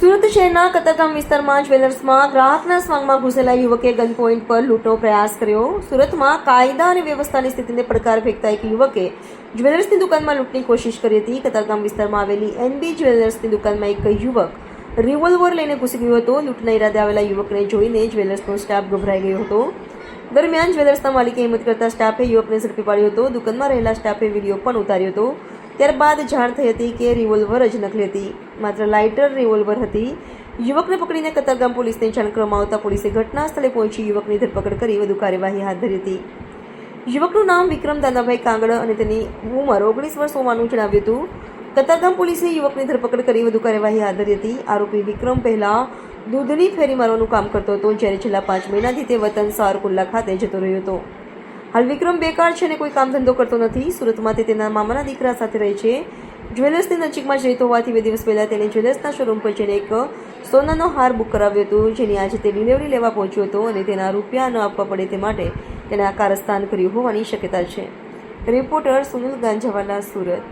સુરત શહેરના કતારગામ વિસ્તારમાં જ્વેલર્સમાં ગ્રાહકના સ્વાંગમાં ઘૂસેલા યુવકે ગન પોઈન્ટ પર લૂંટનો પ્રયાસ કર્યો. સુરતમાં કાયદા અને વ્યવસ્થાની સ્થિતિને પડકાર ફેંકતા એક યુવકે જ્વેલર્સની દુકાનમાં લૂંટની કોશિશ કરી હતી. કતારગામ વિસ્તારમાં આવેલી એનબી જ્વેલર્સની દુકાનમાં એક યુવક રિવોલ્વર લઈને ઘૂસી ગયો હતો. લૂંટના ઈરાદે આવેલા યુવકને જોઈને જ્વેલર્સનો સ્ટાફ ગભરાઈ ગયો હતો. દરમિયાન જ્વેલર્સના માલિકે હિંમત કરતા સ્ટાફે યુવકને ઝડપી પાડ્યો હતો. દુકાનમાં રહેલા સ્ટાફે વીડિયો પણ ઉતાર્યો હતો. ત્યારબાદ જાણ થઈ હતી કે રિવોલ્વર જ નકલી હતી. માત્ર લાઇટર રિવોલ્વર હતી. યુવકને પકડીને કતારગામ પોલીસને જાણ કરવામાં આવતા પોલીસે ઘટના સ્થળે પહોંચી યુવકની ધરપકડ કરી વધુ કાર્યવાહી હાથ ધરી હતી. યુવકનું નામ વિક્રમ દાદાભાઈ કાંગડ અને તેની ઉંમર ઓગણીસ વર્ષ હોવાનું જણાવ્યું હતું. કતારગામ પોલીસે યુવકની ધરપકડ કરી વધુ કાર્યવાહી હાથ ધરી હતી. આરોપી વિક્રમ પહેલા દૂધની ફેરી મારવાનું કામ કરતો હતો, જ્યારે છેલ્લા પાંચ મહિનાથી તે વતન સારકુલ્લા ખાતે જતો રહ્યો હતો. હાલ વિક્રમ બેકાર છે અને કોઈ કામ ધંધો કરતો નથી. સુરતમાં તે તેના મામાના દીકરા સાથે રહે છે. જ્વેલર્સની નજીકમાં જ રહેતો હોવાથી બે દિવસ પહેલાં તેણે જ્વેલર્સના શોરૂમ પર જઈને એક સોનાનો હાર બુક કરાવ્યો હતો, જેની આજે તે ડિલિવરી લેવા પહોંચ્યો હતો અને તેના રૂપિયા ન આપવા પડે તે માટે તેણે આ કારસ્તાન કર્યું હોવાની શક્યતા છે. રિપોર્ટર સુનિલ ગાંજાવાલા, સુરત.